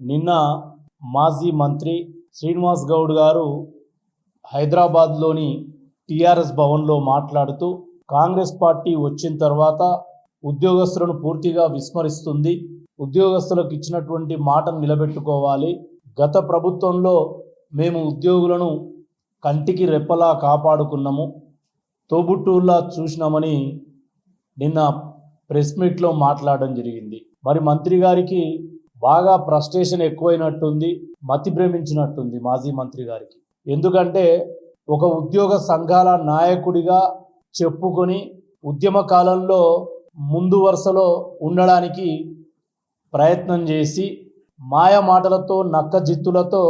నిన్న మాజీ మంత్రి శ్రీనివాస్ గౌడ్ గారు హైదరాబాద్లోని టీఆర్ఎస్ భవన్లో మాట్లాడుతూ కాంగ్రెస్ పార్టీ వచ్చిన తర్వాత ఉద్యోగస్తులను పూర్తిగా విస్మరిస్తుంది. ఉద్యోగస్తులకు ఇచ్చినటువంటి మాటను నిలబెట్టుకోవాలి. గత ప్రభుత్వంలో మేము ఉద్యోగులను కంటికి రెప్పలా కాపాడుకున్నాము. తోబుట్టూర్లా చూసినామని నిన్న ప్రెస్ మీట్లో మాట్లాడడం జరిగింది. మరి మంత్రి గారికి బాగా ఫ్రస్ట్రేషన్ ఎక్కువైనట్టుంది మతి భ్రమించినట్టుంది మాజీ మంత్రి గారికి. ఎందుకంటే ఒక ఉద్యోగ సంఘాల నాయకుడిగా చెప్పుకొని ఉద్యమ కాలంలో ముందు వరుసలో ఉండడానికి ప్రయత్నం చేసి మాయ మాటలతో నక్క జిత్తులతో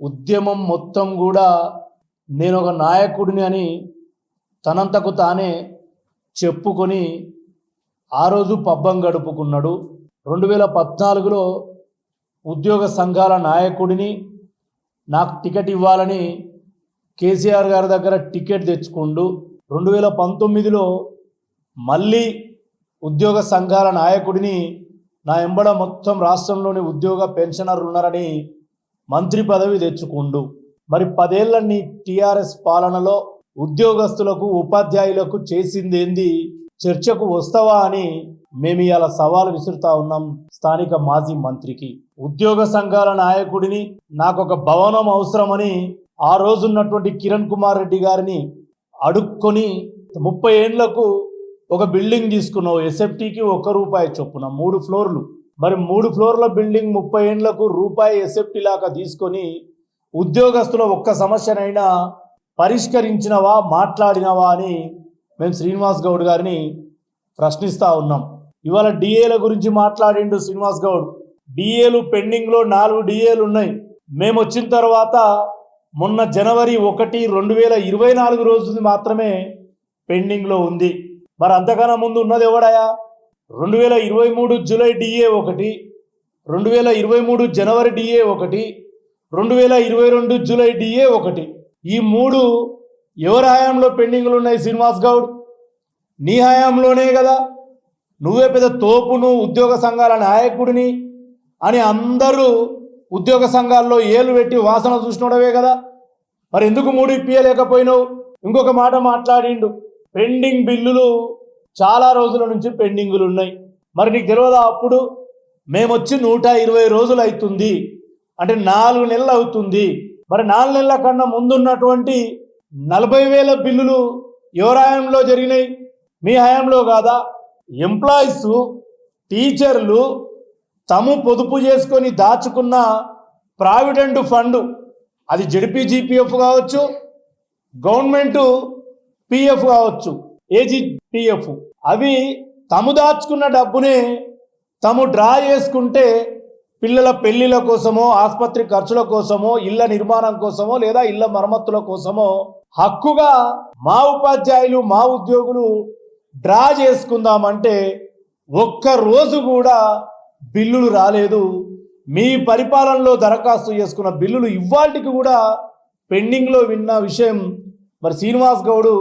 ఉద్యమం మొత్తం కూడా నేను ఒక నాయకుడిని అని తనంతకు తానే చెప్పుకొని ఆ రోజు పబ్బం గడుపుకున్నాడు. రెండు వేల పద్నాలుగులో ఉద్యోగ సంఘాల నాయకుడిని నాకు టికెట్ ఇవ్వాలని కేసీఆర్ గారి దగ్గర టికెట్ తెచ్చుకుండు రెండు వేల పంతొమ్మిదిలో మళ్ళీ ఉద్యోగ సంఘాల నాయకుడిని నా ఎంబడ మొత్తం రాష్ట్రంలోని ఉద్యోగ పెన్షనర్ ఉన్నారని మంత్రి పదవి తెచ్చుకుండు మరి పదేళ్ళ నీ టీఆర్ఎస్ పాలనలో ఉద్యోగస్తులకు ఉపాధ్యాయులకు చేసిందేంది చర్చకు వస్తావా అని మేము ఇవాళ సవాల్ విసురుతా ఉన్నాం స్థానిక మాజీ మంత్రికి. ఉద్యోగ సంఘాల నాయకుడిని నాకు ఒక భవనం అవసరమని ఆ రోజున్నటువంటి కిరణ్ కుమార్ రెడ్డి గారిని అడుక్కొని ముప్పై ఏండ్లకు ఒక బిల్డింగ్ తీసుకున్నావు. ఎస్ఎఫ్టీకి ఒక్క రూపాయి చొప్పున మూడు ఫ్లోర్లు. మరి మూడు ఫ్లోర్ల బిల్డింగ్ ముప్పై ఏండ్లకు రూపాయి ఎస్ఎఫ్టీ లాగా తీసుకొని ఉద్యోగస్తుల ఒక్క సమస్యనైనా పరిష్కరించినవా మాట్లాడినవా అని మేము శ్రీనివాస్ గౌడ్ గారిని ప్రశ్నిస్తూ ఉన్నాం. ఇవాళ డిఏల గురించి మాట్లాడిండు శ్రీనివాస్ గౌడ్. డిఏలు పెండింగ్లో నాలుగు డిఏలు ఉన్నాయి. మేము వచ్చిన తర్వాత మొన్న జనవరి ఒకటి రెండు వేల ఇరవై నాలుగు రోజుది మాత్రమే పెండింగ్లో ఉంది. మరి అంతకన్నా ముందు ఉన్నది ఎవడాయా? రెండు వేల ఇరవై మూడు జూలై డిఏ ఒకటి రెండు వేల ఇరవై మూడు జనవరి డిఏ ఒకటి రెండు వేల ఇరవై రెండు జూలై డిఏ ఒకటి. ఈ మూడు ఎవరి హయాంలో పెండింగ్లు ఉన్నాయి శ్రీనివాస్ గౌడ్? నీ హయాంలోనే కదా. నువ్వే పెద్ద తోపును ఉద్యోగ సంఘాల నాయకుడిని అని అందరూ ఉద్యోగ సంఘాల్లో ఏలు పెట్టి వాసన చూసినోడవే కదా. మరి ఎందుకు మూడు ఇప్పియలేకపోయినావు ఇంకొక మాట మాట్లాడిండు. పెండింగ్ బిల్లులు చాలా రోజుల నుంచి పెండింగులు ఉన్నాయి. మరి నీకు తెలియదా అప్పుడు? మేమొచ్చి నూట ఇరవై రోజులు అవుతుంది అంటే నాలుగు నెలలు అవుతుంది. మరి నాలుగు నెలల కన్నా ముందున్నటువంటి నలభై వేల బిల్లులు ఎవరి హయాంలో జరిగినాయి? మీ హయాంలో కాదా? ఎంప్లాయీస్ టీచర్లు తాము పొదుపు చేసుకొని దాచుకున్న ప్రావిడెంట్ ఫండ్ అది జడిపి జీపీఎఫ్ కావచ్చు గవర్నమెంట్ పిఎఫ్ కావచ్చు ఏజీపీఎఫ్. అవి తము దాచుకున్న డబ్బునే తము డ్రా చేసుకుంటే పిల్లల పెళ్ళిల కోసమో ఆసుపత్రి ఖర్చుల కోసమో ఇళ్ళ నిర్మాణం కోసమో లేదా ఇళ్ళ మరమ్మతుల కోసమో హక్కుగా మా ఉపాధ్యాయులు మా ఉద్యోగులు డ్రా చేసుకుందామంటే ఒక్క రోజు కూడా బిల్లులు రాలేదు. మీ పరిపాలనలో దరఖాస్తు చేసుకున్న బిల్లులు ఇవాళకి కూడా పెండింగ్లో విన్న విషయం మరి శ్రీనివాస్ గౌడు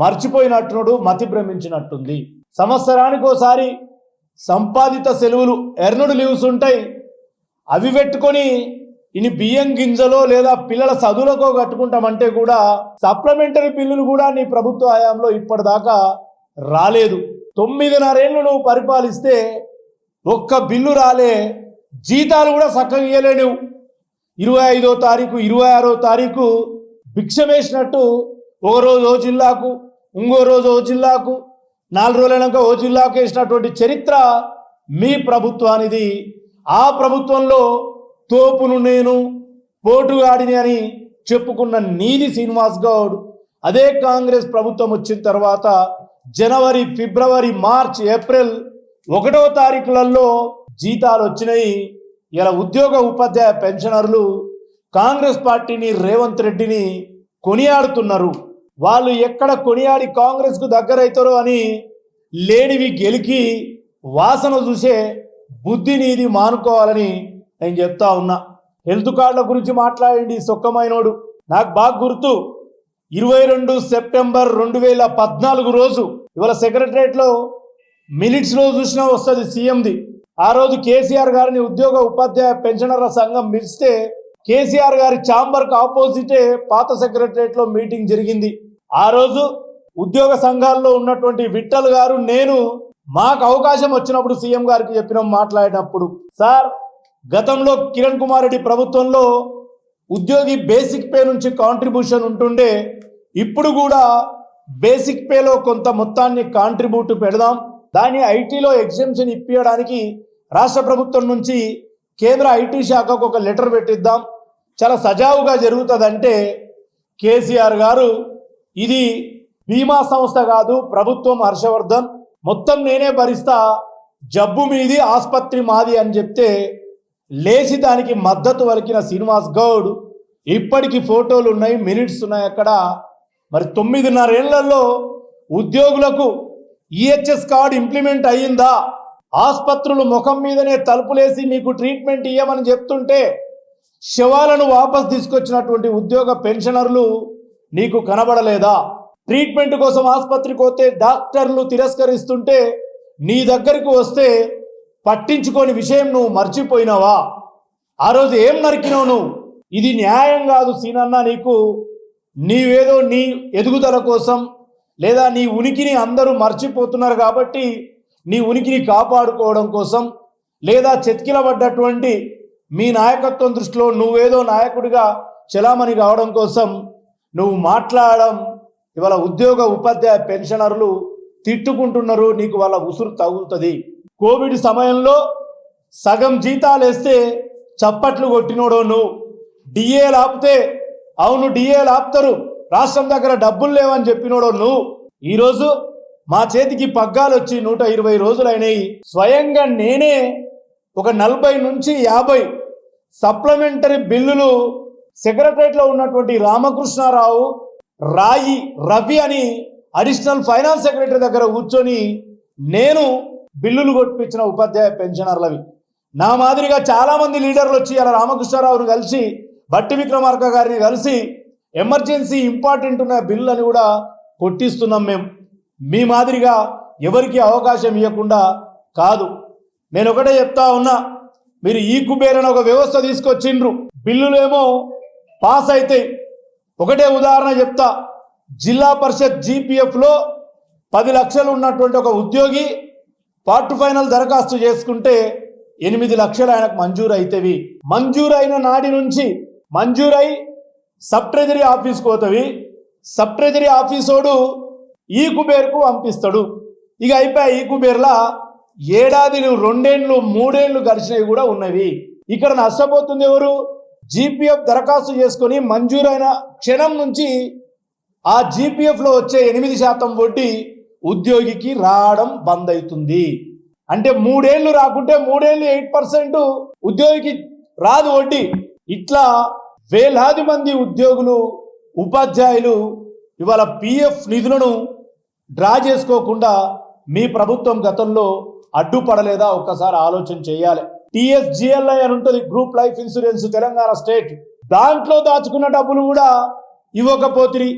మర్చిపోయినట్టునుడు మతి భ్రమించినట్టుంది. సంవత్సరానికి ఒకసారి సంపాదిత సెలవులు ఎర్నుడు లీవ్స్ ఉంటాయి. అవి పెట్టుకొని ఇని బియ్యం గింజలో లేదా పిల్లల చదువులకో కట్టుకుంటామంటే కూడా సప్లిమెంటరీ బిల్లులు కూడా నీ ప్రభుత్వ హయాంలో ఇప్పటిదాకా రాలేదు. తొమ్మిదిన్నరేళ్ళు నువ్వు పరిపాలిస్తే ఒక్క బిల్లు రాలే జీతాలు కూడా చక్కగా ఇయ్యలేవు ఇరవై ఐదో తారీఖు ఇరవై ఆరో తారీఖు భిక్ష వేసినట్టు ఒక రోజు ఓ జిల్లాకు ఇంకో రోజు ఓ జిల్లాకు నాలుగు రోజులైనాక ఓ జిల్లాకు వేసినటువంటి చరిత్ర మీ ప్రభుత్వానిది. ఆ ప్రభుత్వంలో తోపును నేను పోటుగాడిని అని చెప్పుకున్న నీది శ్రీనివాస్ గౌడ్. అదే కాంగ్రెస్ ప్రభుత్వం వచ్చిన తర్వాత జనవరి ఫిబ్రవరి మార్చ్ ఏప్రిల్ ఒకటో తారీఖులలో జీతాలు వచ్చినాయి. ఇలా ఉద్యోగ ఉపాధ్యాయ పెన్షనర్లు కాంగ్రెస్ పార్టీని రేవంత్ రెడ్డిని కొనియాడుతున్నారు. వాళ్ళు ఎక్కడ కొనియాడి కాంగ్రెస్కు దగ్గరవుతారో అని లేనివి గెలికి వాసన చూసే బుద్ధి నీది మానుకోవాలని నేను చెప్తా ఉన్నా. హెల్త్ కార్డుల గురించి మాట్లాడండి సొక్కమైనోడు. నాకు బాగా గుర్తు. ఇరవై రెండు సెప్టెంబర్ రెండు వేల పద్నాలుగు రోజు. ఇవాళ సెక్రటరేట్లో మినిట్స్లో చూసినా వస్తుంది సీఎంది. ఆ రోజు కేసీఆర్ గారిని ఉద్యోగ ఉపాధ్యాయ పెన్షనర్ల సంఘం పిలిస్తే కేసీఆర్ గారి ఛాంబర్కి ఆపోజిటే పాత సెక్రటరేట్లో మీటింగ్ జరిగింది. ఆ రోజు ఉద్యోగ సంఘాల్లో ఉన్నటువంటి విఠల్ గారు నేను మాకు అవకాశం వచ్చినప్పుడు సీఎం గారికి చెప్పినాం మాట్లాడినప్పుడు సార్ గతంలో కిరణ్ కుమార్ రెడ్డి ప్రభుత్వంలో ఉద్యోగి బేసిక్ పే నుంచి కాంట్రిబ్యూషన్ ఉంటుండే ఇప్పుడు కూడా బేసిక్ పేలో కొంత మొత్తాన్ని కాంట్రిబ్యూట్ పెడదాం. దాన్ని ఐటీలో ఎగ్జామ్షన్ ఇప్పించడానికి రాష్ట్ర ప్రభుత్వం నుంచి కేంద్ర ఐటీ శాఖకు ఒక లెటర్ పెట్టిద్దాం. చాలా సజావుగా జరుగుతుందంటే కేసీఆర్ గారు ఇది బీమా సంస్థ కాదు ప్రభుత్వం హర్షవర్ధన్. మొత్తం నేనే భరిస్తా జబ్బు మీది ఆసుపత్రి మాది అని చెప్తే లేచి దానికి మద్దతు వలికిన శ్రీనివాస్ గౌడ్ ఇప్పటికీ ఫోటోలు ఉన్నాయి మినిట్స్ ఉన్నాయి అక్కడ. మరి తొమ్మిదిన్నరేళ్ళలో ఉద్యోగులకు ఈహెచ్ఎస్ కార్డు ఇంప్లిమెంట్ అయ్యిందా? ఆసుపత్రులు ముఖం మీదనే తలుపులేసి మీకు ట్రీట్మెంట్ ఇవ్వమని చెప్తుంటే శవాలను వాపస్ తీసుకొచ్చినటువంటి ఉద్యోగ పెన్షనర్లు నీకు కనబడలేదా? ట్రీట్మెంట్ కోసం ఆసుపత్రికి పోతే డాక్టర్లు తిరస్కరిస్తుంటే నీ దగ్గరికి వస్తే పట్టించుకోని విషయం నువ్వు మర్చిపోయినావా? ఆ రోజు ఏం నరికినావు నువ్వు? ఇది న్యాయం కాదు సీనన్న నీకు నీవేదో నీ ఎదుగుదల కోసం లేదా నీ ఉనికిని అందరూ మర్చిపోతున్నారు కాబట్టి నీ ఉనికిని కాపాడుకోవడం కోసం లేదా చెతికిలబడ్డటువంటి మీ నాయకత్వం దృష్టిలో నువ్వేదో నాయకుడిగా చెలామణి కావడం కోసం నువ్వు మాట్లాడడం ఇవాళ ఉద్యోగ ఉపాధ్యాయ పెన్షనర్లు తిట్టుకుంటున్నారు నీకు వాళ్ళ ఉసురు తగులుతుంది. కోవిడ్ సమయంలో సగం జీతాలు వేస్తే చప్పట్లు కొట్టినోడో నువ్వు. డిఏ లాపితే అవును డిఏలు ఆపుతారు. రాష్ట్రం దగ్గర డబ్బులు లేవని చెప్పినోడు నువ్వు. ఈరోజు మా చేతికి పగ్గాలు వచ్చి నూట ఇరవై రోజులైనాయి. స్వయంగా నేనే ఒక నలభై నుంచి యాభై సప్లిమెంటరీ బిల్లులు సెక్రటరేట్లో ఉన్నటువంటి రామకృష్ణారావు రాయి రవి అని అడిషనల్ ఫైనాన్స్ సెక్రటరీ దగ్గర కూర్చొని నేను బిల్లులు కొట్టించిన ఉపాధ్యాయ పెన్షనర్లవి. నా మాదిరిగా చాలామంది లీడర్లు వచ్చి అలా రామకృష్ణారావును కలిసి బట్టి విక్రమార్క గారిని కలిసి ఎమర్జెన్సీ ఇంపార్టెంట్ ఉన్న బిల్లు అని కూడా కొట్టిస్తున్నాం మేము. మీ మాదిరిగా ఎవరికి అవకాశం ఇవ్వకుండా కాదు. నేను ఒకటే చెప్తా ఉన్నా మీరు ఈ కుబేర్ అని ఒక వ్యవస్థ తీసుకొచ్చిండ్రు. బిల్లులేమో పాస్ అవుతాయి ఒకటే ఉదాహరణ చెప్తా. జిల్లా పరిషత్ జీపీఎఫ్లో పది లక్షలు ఉన్నటువంటి ఒక ఉద్యోగి పార్ట్ ఫైనల్ దరఖాస్తు చేసుకుంటే ఎనిమిది లక్షలు ఆయనకు మంజూరు అవుతాయి మంజూరు అయిన నాటి నుంచి మంజూరై సబ్ ట్రెజరీ ఆఫీస్కి పోతవి. సబ్ ట్రెజరీ ఆఫీసోడు ఈ కుబేర్కు పంపిస్తాడు. ఇక అయిపోయి ఈ కుబేర్లా ఏడాదిలు రెండేండ్లు మూడేండ్లు గడిచినవి కూడా ఉన్నవి. ఇక్కడ నష్టపోతుంది ఎవరు? జీపీఎఫ్ దరఖాస్తు చేసుకొని మంజూరైన క్షణం నుంచి ఆ జీపీఎఫ్లో వచ్చే ఎనిమిది శాతం వడ్డీ ఉద్యోగికి రావడం బంద్ అవుతుంది అంటే మూడేళ్ళు రాకుంటే మూడేళ్ళు ఎయిట్ పర్సెంట్ ఉద్యోగికి రాదు వడ్డీ. ఇట్లా వేలాది మంది ఉద్యోగులు ఉపాధ్యాయులు ఇవాళ పిఎఫ్ నిధులను డ్రా చేసుకోకుండా మీ ప్రభుత్వం గతంలో అడ్డుపడలేదా? ఒక్కసారి ఆలోచన చేయాలి. టిఎస్జిఎల్ఐ అని ఉంటుంది group life insurance Telangana state. దాంట్లో దాచుకున్న డబ్బులు కూడా ఇవ్వకపోతిరి.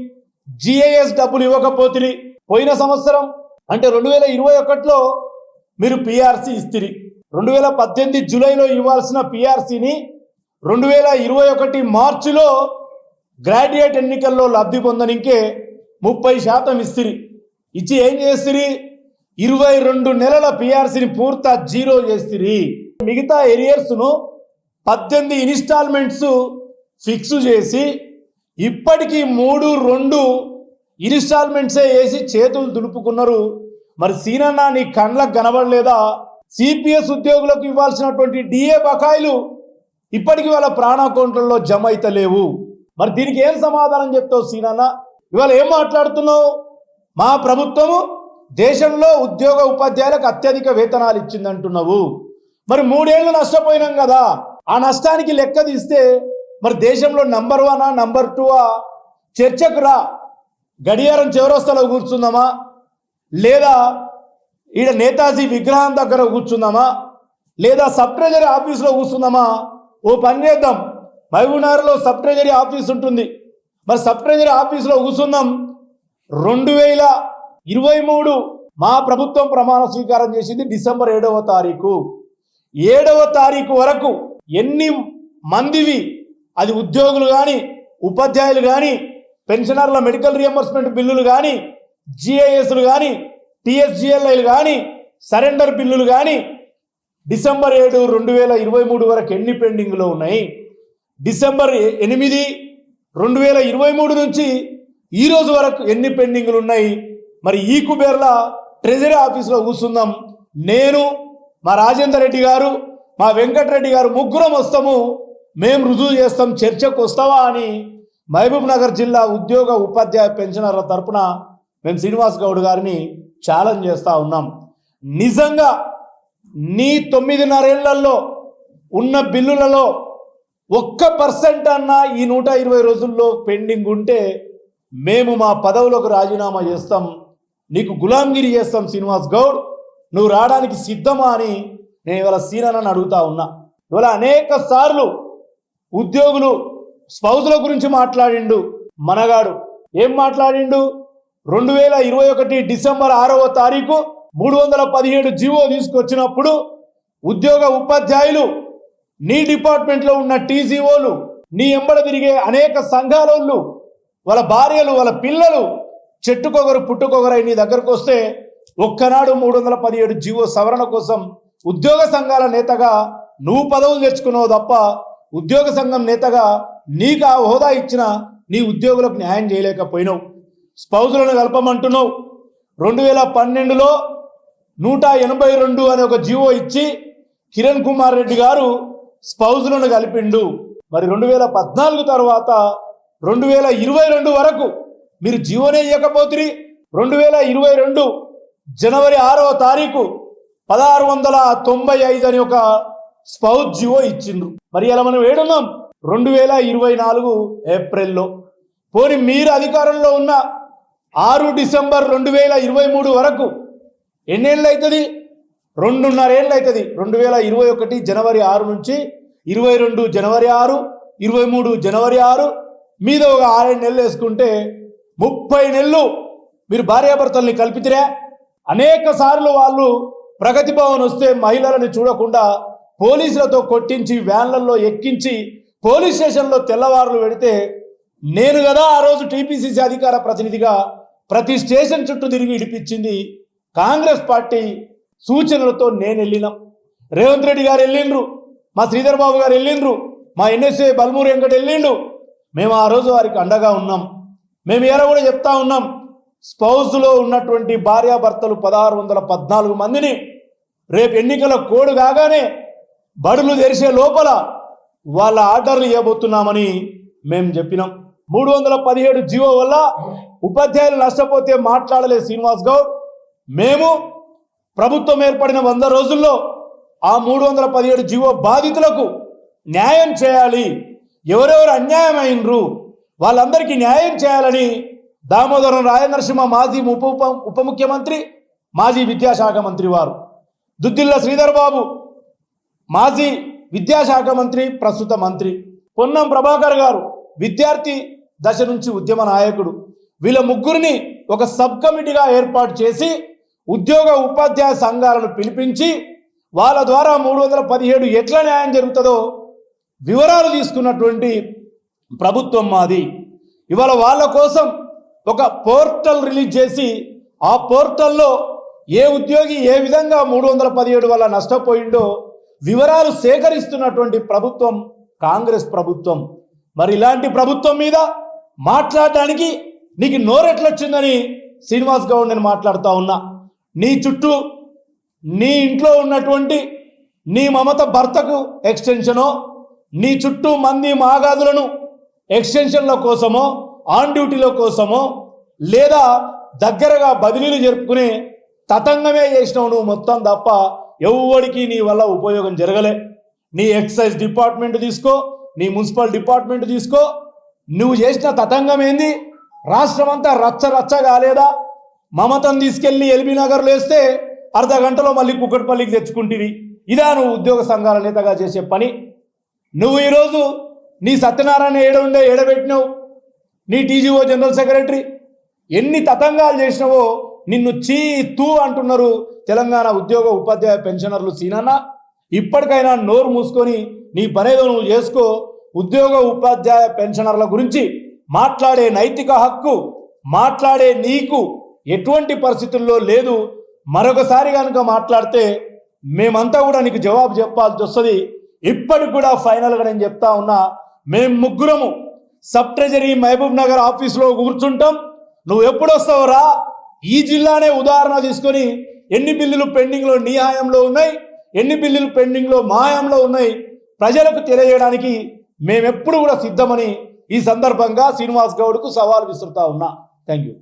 జిఐఎస్ డబ్బులు ఇవ్వకపోతిరి. పోయిన సంవత్సరం అంటే రెండు వేల ఇరవై ఒకటిలో మీరు పిఆర్సీ ఇస్తిరి. రెండు వేల పద్దెనిమిది జూలైలో ఇవ్వాల్సిన పిఆర్సీని రెండు వేల ఇరవై ఒకటి మార్చిలో గ్రాడ్యుయేట్ ఎన్నికల్లో లబ్ధి పొందనికే ముప్పై శాతం ఇస్తిరి. ఇచ్చి ఏం చేసిరి ఇరవై రెండు నెలల పిఆర్సీని పూర్త జీరో చేసిరి మిగతా ఏరియర్స్ను పద్దెనిమిది ఇన్స్టాల్మెంట్స్ ఫిక్స్ చేసి ఇప్పటికీ మూడు రెండు ఇన్స్టాల్మెంట్సే వేసి చేతులు దులుపుకున్నారు. మరి సీనన్న నీ కండ్లకు కనబడలేదా? సిపిఎస్ ఉద్యోగులకు ఇవ్వాల్సినటువంటి డిఏ బకాయిలు ఇప్పటికి వాళ్ళ ప్రాణ అకౌంట్లలో జమ అయితలేవు మరి దీనికి ఏం సమాధానం చెప్తావు సీనన్న? ఇవాళ ఏం మాట్లాడుతున్నావు? మా ప్రభుత్వము దేశంలో ఉద్యోగ ఉపాధ్యాయులకు అత్యధిక వేతనాలు ఇచ్చిందంటున్నావు. మరి మూడేళ్ళు నష్టపోయినాం కదా. ఆ నష్టానికి లెక్క తీస్తే మరి దేశంలో నంబర్ వన్ నంబర్ టూ చర్చకు రా. గడియారం చివరస్తలో కూర్చుందామా? లేదా ఈడ నేతాజీ విగ్రహం దగ్గర కూర్చుందామా? లేదా సబ్ ట్రెజరీ ఆఫీస్లో కూర్చుందామా? ఓ పని చేద్దాం. మహబూబ్నగర్లో సబ్ ట్రెజరీ ఆఫీస్ ఉంటుంది. మరి సబ్ ట్రెజరీ ఆఫీస్లో కూర్చుందాం. రెండు వేల ఇరవై మూడు మా ప్రభుత్వం ప్రమాణ స్వీకారం చేసింది డిసెంబర్ ఏడవ తారీఖు. ఏడవ తారీఖు వరకు ఎన్ని మందివి అది ఉద్యోగులు కానీ ఉపాధ్యాయులు కానీ పెన్షనర్ల మెడికల్ రియంబర్స్మెంట్ బిల్లులు కానీ జిఐఎస్లు కానీ టిఎస్జిఎల్ఐలు కానీ సరెండర్ బిల్లులు కానీ డిసెంబర్ ఏడు రెండు వేల ఇరవై మూడు వరకు ఎన్ని పెండింగ్లో ఉన్నాయి? డిసెంబర్ ఎనిమిది రెండు వేల ఇరవై మూడు నుంచి ఈ రోజు వరకు ఎన్ని పెండింగ్లు ఉన్నాయి? మరి ఈ కుబేర్ల ట్రెజరీ ఆఫీస్లో కూర్చుందాం. నేను మా రాజేందర్ రెడ్డి గారు మా వెంకటరెడ్డి గారు ముగ్గురం వస్తాము. మేము రుజువు చేస్తాం చర్చకు వస్తావా అని మహబూబ్ నగర్ జిల్లా ఉద్యోగ ఉపాధ్యాయ పెన్షనర్ల తరపున మేము శ్రీనివాస్ గౌడ్ గారిని ఛాలెంజ్ చేస్తూ ఉన్నాం. నిజంగా నీ తొమ్మిదిన్నరేళ్ళలో ఉన్న బిల్లులలో ఒక్క పర్సెంట్ అన్నా ఈ నూట ఇరవై రోజుల్లో పెండింగ్ ఉంటే మేము మా పదవులకు రాజీనామా చేస్తాం. నీకు గులాంగిరి చేస్తాం శ్రీనివాస్ గౌడ్. నువ్వు రావడానికి సిద్ధమా అని నేను ఇవాళ సీనని అడుగుతా ఉన్నా. ఇవాళ అనేక సార్లు ఉద్యోగులు స్పౌజుల గురించి మాట్లాడిండు మనగాడు. ఏం మాట్లాడిండు? రెండు వేల ఇరవై ఒకటి డిసెంబర్ ఆరవ తారీఖు మూడు వందల పదిహేడు జీవో తీసుకొచ్చినప్పుడు ఉద్యోగ ఉపాధ్యాయులు నీ డిపార్ట్మెంట్లో ఉన్న టీజీఓలు నీ ఎంబడ తిరిగే అనేక సంఘాలోళ్ళు వాళ్ళ భార్యలు వాళ్ళ పిల్లలు చెట్టుకొకరు పుట్టుకొకరై నీ దగ్గరకు వస్తే ఒక్కనాడు మూడు వందల పదిహేడు జీవో సవరణ కోసం ఉద్యోగ సంఘాల నేతగా నువ్వు పదవులు తెచ్చుకున్నావు తప్ప ఉద్యోగ సంఘం నేతగా నీకు ఆ హోదా ఇచ్చిన నీ ఉద్యోగులకు న్యాయం చేయలేకపోయినావు. స్పౌజులను కలపమంటున్నావు. రెండు వేల పన్నెండులో నూట ఎనభై రెండు అనే ఒక జీవో ఇచ్చి కిరణ్ కుమార్ రెడ్డి గారు స్పౌజులను కలిపిండు. మరి రెండు వేల పద్నాలుగు తర్వాత రెండు వేల ఇరవై రెండు వరకు మీరు జీవోనే ఇవ్వకపోతురి రెండు వేల ఇరవై రెండు జనవరి ఆరవ తారీఖు పదహారు వందల తొంభై ఐదు అని ఒక స్పౌజ్ జీవో ఇచ్చిండ్రు. మరి ఇలా మనం ఏడున్నాం? రెండు వేల ఇరవై నాలుగు ఏప్రిల్లో. పోని మీరు అధికారంలో ఉన్న ఆరు డిసెంబర్ రెండు వేల ఇరవై మూడు వరకు ఎన్నేళ్ళు అవుతుంది రెండున్నర ఏళ్ళు అవుతుంది రెండు వేల ఇరవై ఒకటి జనవరి ఆరు నుంచి ఇరవై రెండు జనవరి ఆరు ఇరవై మూడు జనవరి ఆరు మీద ఒక ఆరేడు నెలలు వేసుకుంటే ముప్పై నెలలు మీరు భార్యాభర్తల్ని కల్పితిరే? అనేక సార్లు వాళ్ళు ప్రగతి భవన్ వస్తే మహిళలను చూడకుండా పోలీసులతో కొట్టించి వ్యాన్లలో ఎక్కించి పోలీస్ స్టేషన్లో తెల్లవారులు పెడితే నేను కదా ఆ రోజు టీపీసీసీ అధికార ప్రతినిధిగా ప్రతి స్టేషన్ చుట్టూ తిరిగి ఇడిపించింది కాంగ్రెస్ పార్టీ సూచనలతో నేను వెళ్ళినాం. రేవంత్ రెడ్డి గారు వెళ్ళిండ్రు. మా శ్రీధర్ బాబు గారు వెళ్ళిండ్రు. మా ఎన్ఎస్ఏ బల్మూరు వెంకట వెళ్ళిండు. మేము ఆ రోజు వారికి అండగా ఉన్నాం. మేము ఎలా కూడా చెప్తా ఉన్నాం. స్పౌస్లో ఉన్నటువంటి భార్యాభర్తలు పదహారు వందల పద్నాలుగు మందిని రేపు ఎన్నికల కోడ్ కాగానే బడులు తెరిసే లోపల వాళ్ళ ఆర్డర్లు ఇవ్వబోతున్నామని మేము చెప్పినాం. మూడు వందల పదిహేడు జీవో వల్ల ఉపాధ్యాయులు నష్టపోతే మాట్లాడలే శ్రీనివాస్ గౌడ్. మేము ప్రభుత్వం ఏర్పడిన వంద రోజుల్లో ఆ మూడు వందల పదిహేడు జీవో బాధితులకు న్యాయం చేయాలి. ఎవరెవరు అన్యాయం అయినరు వాళ్ళందరికీ న్యాయం చేయాలని దామోదరం రాయనరసింహ మాజీ ఉప ఉప ఉప ముఖ్యమంత్రి మాజీ విద్యాశాఖ మంత్రి వారు దుద్దిల్ల శ్రీధర్ బాబు మాజీ విద్యాశాఖ మంత్రి ప్రస్తుత మంత్రి. పొన్నం ప్రభాకర్ గారు విద్యార్థి దశ నుంచి ఉద్యమ నాయకుడు. వీళ్ళ ముగ్గురిని ఒక సబ్ కమిటీగా ఏర్పాటు చేసి ఉద్యోగ ఉపాధ్యాయ సంఘాలను పిలిపించి వాళ్ళ ద్వారా మూడు వందల పదిహేడు ఎట్లా న్యాయం జరుగుతుందో వివరాలు తీసుకున్నటువంటి ప్రభుత్వం మాది. ఇవాళ వాళ్ళ కోసం ఒక పోర్టల్ రిలీజ్ చేసి ఆ పోర్టల్లో ఏ ఉద్యోగి ఏ విధంగా మూడు వందల పదిహేడు వల్ల నష్టపోయిండో వివరాలు సేకరిస్తున్నటువంటి ప్రభుత్వం కాంగ్రెస్ ప్రభుత్వం. మరి ఇలాంటి ప్రభుత్వం మీద మాట్లాడటానికి నీకు నోరెట్లొచ్చిందని శ్రీనివాస్ గౌడ్ నేను మాట్లాడుతూ ఉన్నా. నీ చుట్టూ నీ ఇంట్లో ఉన్నటువంటి నీ మమత భర్తకు ఎక్స్టెన్షనో నీ చుట్టూ మంది మాగాదులను ఎక్స్టెన్షన్ల కోసమో ఆన్ డ్యూటీల కోసమో లేదా దగ్గరగా బదిలీలు జరుపుకునే తతంగమే చేసినావు నువ్వు మొత్తం తప్ప ఎవ్వడికి నీ వల్ల ఉపయోగం జరగలే. నీ ఎక్సైజ్ డిపార్ట్మెంట్ తీసుకో నీ మున్సిపల్ డిపార్ట్మెంట్ తీసుకో. నువ్వు చేసిన తతంగం ఏంది? రాష్ట్రం అంతా రచ్చ రచ్చ కాలేదా మమతను తీసుకెళ్ళి ఎల్బీ నగర్లో వేస్తే అర్ధ గంటలో మళ్ళీ కుక్కటిపల్లికి తెచ్చుకుంటివి. ఇదా నువ్వు ఉద్యోగ సంఘాల నేతగా చేసే పని. నువ్వు ఈరోజు నీ సత్యనారాయణ ఏడుండే ఏడబెట్టినావు నీ టీజీఓ జనరల్ సెక్రటరీ ఎన్ని తతంగాలు చేసినావో నిన్ను చీ తూ అంటున్నారు తెలంగాణ ఉద్యోగ ఉపాధ్యాయ పెన్షనర్లు సీనన్న. ఇప్పటికైనా నోరు మూసుకొని నీ పనేదో నువ్వు చేసుకో. ఉద్యోగ ఉపాధ్యాయ పెన్షనర్ల గురించి మాట్లాడే నైతిక హక్కు మాట్లాడే నీకు ఎటువంటి పరిస్థితుల్లో లేదు. మరొకసారి కనుక మాట్లాడితే మేమంతా కూడా నీకు జవాబు చెప్పాల్సి వస్తుంది. ఇప్పటికి కూడా ఫైనల్గా నేను చెప్తా ఉన్నా మేము ముగ్గురము సబ్ ట్రెజరీ మహబూబ్ నగర్ ఆఫీస్లో కూర్చుంటాం. నువ్వు ఎప్పుడు వస్తావు రా. ఈ జిల్లానే ఉదాహరణ తీసుకొని ఎన్ని బిల్లులు పెండింగ్లో నీ హాయంలో ఉన్నాయి ఎన్ని బిల్లులు పెండింగ్లో మా హాయంలో ఉన్నాయి ప్రజలకు తెలియజేయడానికి మేమెప్పుడు కూడా సిద్ధమని ఈ సందర్భంగా శ్రీనివాస్ గౌడ్కు సవాల్ విసురుతా ఉన్నా. Thank you.